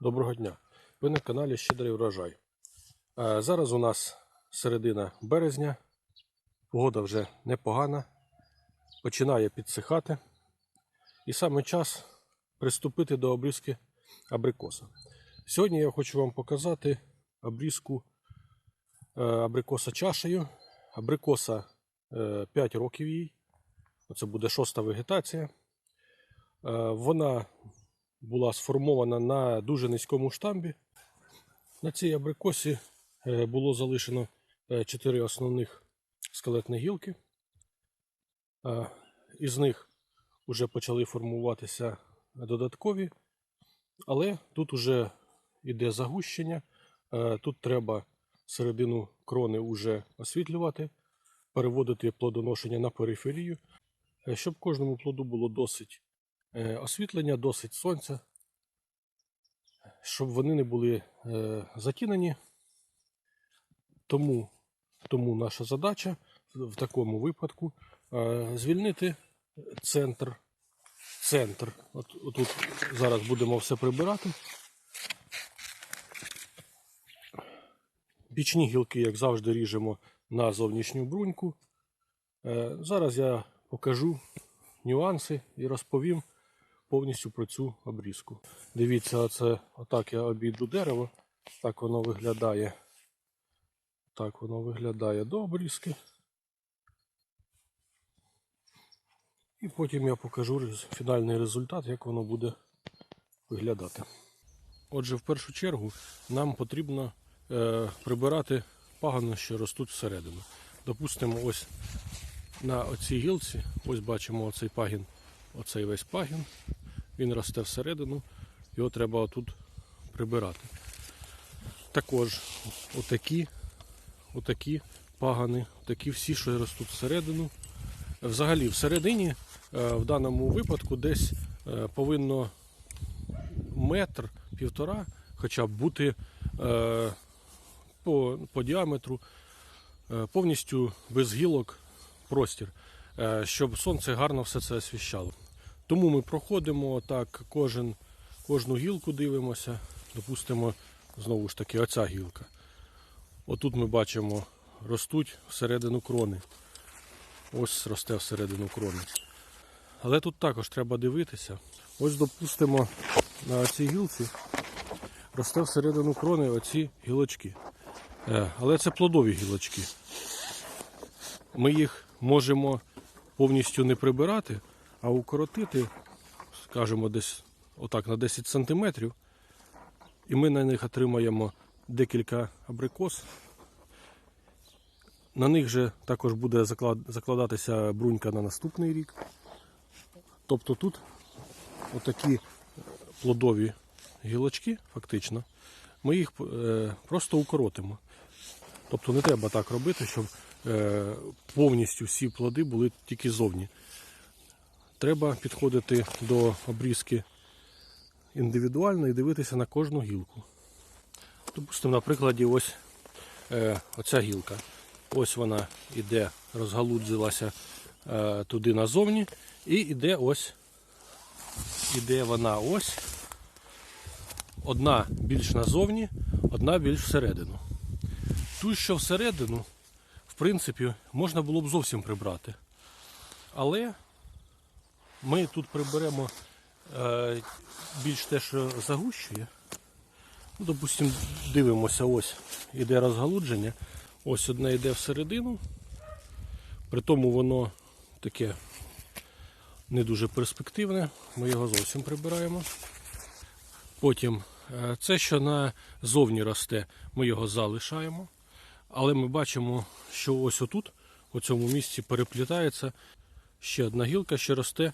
Доброго дня! Ви на каналі Щедрий врожай. Е, Зараз у нас середина березня, погода вже непогана, починає підсихати. І саме час приступити до обрізки абрикоса. Сьогодні я хочу вам показати обрізку е, абрикоса чашею. Абрикоса е, 5 років їй. Це буде шоста вегетація. Е, Вона була сформована на дуже низькому штамбі. На цій абрикосі е, було залишено 4 основних скелетні гілки. Е, Із них вже почали формуватися додаткові, але тут вже йде загущення. Е, Тут треба середину крони вже освітлювати, переводити плодоношення на периферію, е, щоб кожному плоду було досить е, освітлення, досить сонця, щоб вони не були е, затінені. Тому, тому наша задача в такому випадку е, звільнити центр. Центр. От, отут зараз будемо все прибирати. Бічні гілки, як завжди, ріжемо на зовнішню бруньку. Е, Зараз я покажу нюанси і розповім повністю про цю обрізку. Дивіться, оце, отак я обійду дерево. Так воно виглядає. Так воно виглядає до обрізки. І потім я покажу фінальний результат, як воно буде виглядати. Отже, в першу чергу нам потрібно е, прибирати пагони, що ростуть всередину. Допустимо, ось на оцій гілці, ось бачимо оцей пагін, оцей весь пагін. Він росте всередину, його треба отут прибирати. Також отакі, отакі пагани, такі всі, що ростуть всередину. Взагалі, всередині, е, в даному випадку, десь е, повинно метр, півтора, хоча б бути е, по, по діаметру повністю без гілок простір, щоб сонце гарно все це освіщало. Тому ми проходимо так, кожен, кожну гілку дивимося. Допустимо, знову ж таки, оця гілка. Отут ми бачимо, ростуть всередину крони. Ось росте всередину крони. Але тут також треба дивитися. Ось, допустимо, на цій гілці росте всередину крони оці гілочки. Е, Але це плодові гілочки. Ми їх можемо повністю не прибирати, а укоротити, скажімо, десь отак на 10 см. І ми на них отримаємо декілька абрикос. На них же також буде закладатися брунька на наступний рік. Тобто тут отакі плодові гілочки, фактично, ми їх е, просто укоротимо. Тобто не треба так робити, щоб е, повністю всі плоди були тільки зовні. Треба підходити до обрізки індивідуально і дивитися на кожну гілку. Допустимо, на прикладі ось е, оця гілка. Ось вона іде, розгалудзилася е, туди назовні, і іде ось, іде вона ось. Одна більш назовні, одна більш всередину. Ту, що всередину, в принципі, можна було б зовсім прибрати. Але ми тут приберемо е, більш те, що загущує. Ну, допустимо, дивимося, ось іде розгалудження. Ось одне йде всередину. При тому воно таке не дуже перспективне. Ми його зовсім прибираємо. Потім е, це, що назовні росте, ми його залишаємо. Але ми бачимо, що ось отут, у цьому місці, переплітається ще одна гілка, що росте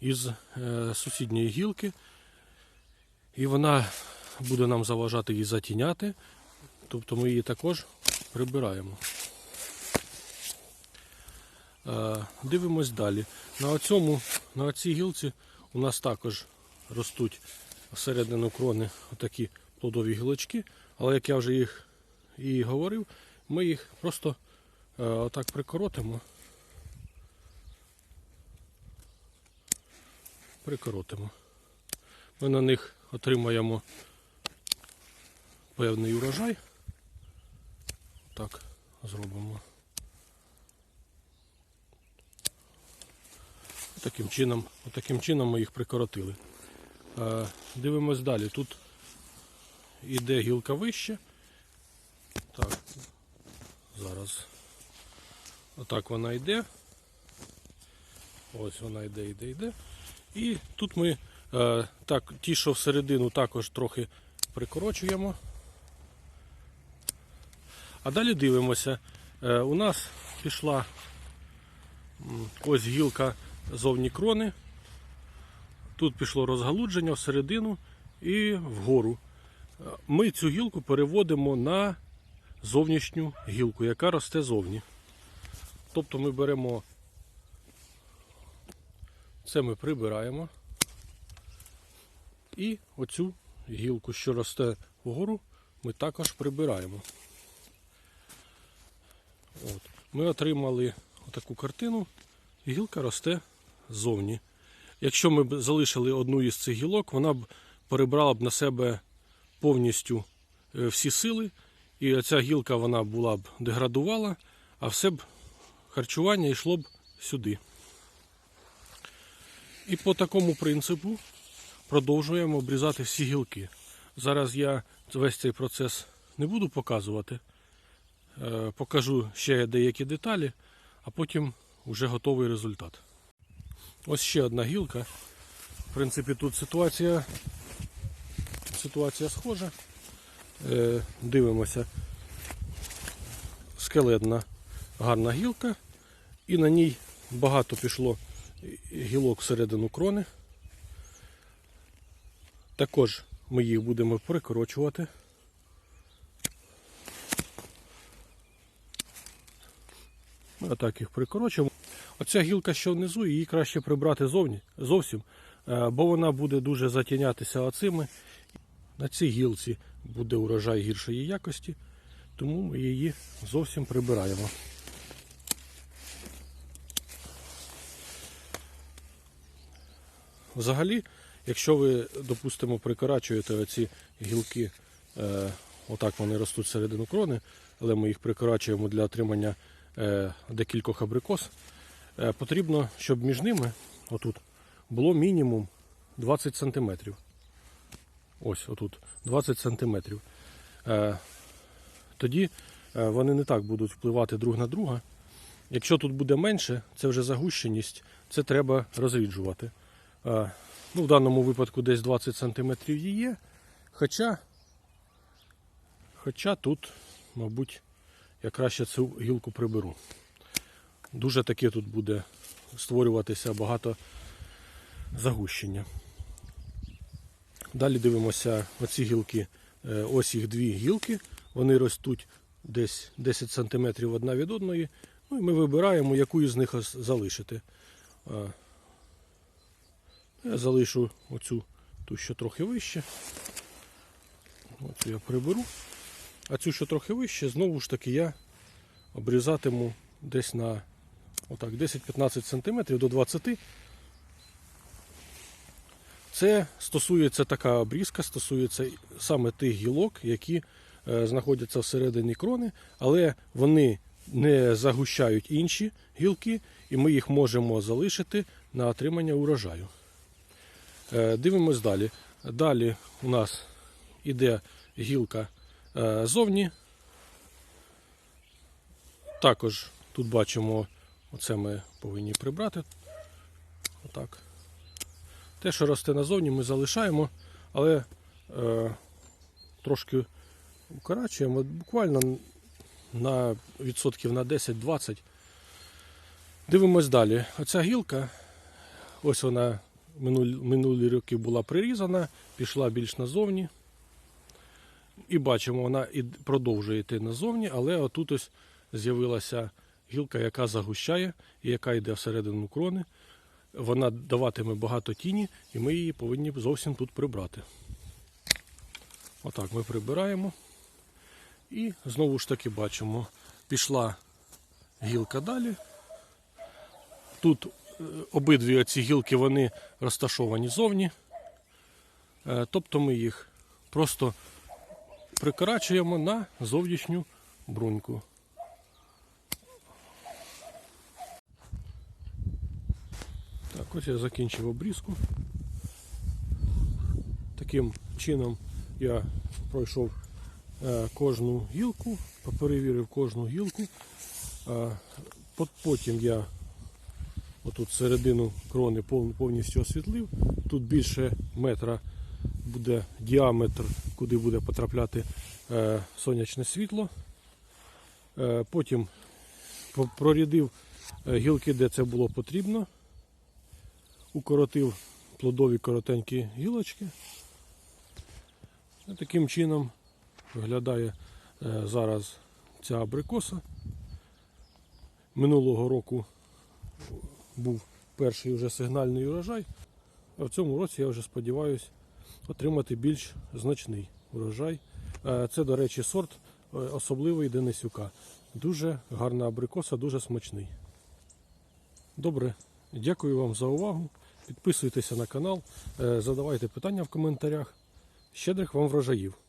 із е, сусідньої гілки. І вона буде нам заважати її затіняти. Тобто ми її також прибираємо. Е, Дивимось далі. На оцьому, на цій гілці у нас також ростуть всередину крони отакі плодові гілочки, але як я вже їх і говорив, ми їх просто е, отак прикоротимо. Прикоротимо. Ми на них отримаємо певний урожай. Так, зробимо. Таким чином, таким чином ми їх прикоротили. Дивимось далі. Тут іде гілка вище. Так, зараз. Отак вона йде. Ось вона йде, йде, йде. І тут ми е, так, ті, що всередину, також трохи прикорочуємо. А далі дивимося. Е, у нас пішла ось гілка зовні крони. Тут пішло розгалудження всередину і вгору. Е, Ми цю гілку переводимо на зовнішню гілку, яка росте зовні. Тобто ми беремо це ми прибираємо. І оцю гілку, що росте вгору, ми також прибираємо. От. Ми отримали таку картину. Гілка росте ззовні. Якщо ми б залишили одну із цих гілок, вона б перебрала б на себе повністю е, всі сили, і ця гілка вона була б деградувала, а все б харчування йшло б сюди. І по такому принципу продовжуємо обрізати всі гілки. Зараз я весь цей процес не буду показувати. Е, Покажу ще деякі деталі, а потім вже готовий результат. Ось ще одна гілка. В принципі, тут ситуація, ситуація схожа. Е, Дивимося. Скелетна гарна гілка, і на ній багато пішло гілок всередину крони. Також ми їх будемо прикорочувати. Ми отак їх прикорочуємо. Оця гілка, що внизу, її краще прибрати зовні, зовсім, е, бо вона буде дуже затінятися оцими. На цій гілці буде урожай гіршої якості, тому ми її зовсім прибираємо. Взагалі, якщо ви, допустимо, прикорачуєте оці гілки, е, отак вони ростуть середину крони, але ми їх прикорачуємо для отримання е, декількох абрикос, е, потрібно, щоб між ними отут, було мінімум 20 см. Ось отут 20 см. Е, тоді е, вони не так будуть впливати друг на друга. Якщо тут буде менше, це вже загущеність, це треба розріджувати. Е, Ну, в даному випадку десь 20 см є. Хоча, хоча тут, мабуть, я краще цю гілку приберу. Дуже таке тут буде створюватися багато загущення. Далі дивимося оці гілки. Е, Ось їх дві гілки. Вони ростуть десь 10 см одна від одної. Ну і ми вибираємо, яку із них залишити. Я залишу оцю ту, що трохи вище. Оцю я приберу. А цю, що трохи вище, знову ж таки я обрізатиму десь на отак, 10-15 см до 20 Це стосується така обрізка, стосується саме тих гілок, які е, знаходяться всередині крони, але вони не загущають інші гілки, і ми їх можемо залишити на отримання урожаю. Е, Дивимось далі. Далі у нас іде гілка е, зовні. Також тут бачимо, оце ми повинні прибрати. Отак. Те, що росте назовні, ми залишаємо, але е, трошки укорачуємо буквально на відсотків на 10-20. Дивимось далі. Оця гілка, ось вона минулі, роки була прирізана, пішла більш назовні. І бачимо, вона і продовжує йти назовні, але отут ось з'явилася гілка, яка загущає і яка йде всередину крони. Вона даватиме багато тіні, і ми її повинні зовсім тут прибрати. Отак ми прибираємо. І знову ж таки бачимо, пішла гілка далі. Тут обидві оці гілки вони розташовані зовні. Е, Тобто ми їх просто прикорачуємо на зовнішню бруньку. Так, ось я закінчив обрізку. Таким чином я пройшов е, кожну гілку, перевірив кожну гілку. Е, Потім я отут середину крони повністю освітлив. Тут більше метра буде діаметр, куди буде потрапляти е, сонячне світло. Е, Потім прорядив е, гілки, де це було потрібно. Укоротив плодові коротенькі гілочки. Таким чином виглядає зараз ця абрикоса. Минулого року був перший вже сигнальний урожай, а в цьому році я вже сподіваюся отримати більш значний урожай. Е, Це, до речі, сорт е, особливий Денисюка. Дуже гарна абрикоса, дуже смачний. Добре, дякую вам за увагу. Підписуйтеся на канал, е, задавайте питання в коментарях. Щедрих вам врожаїв!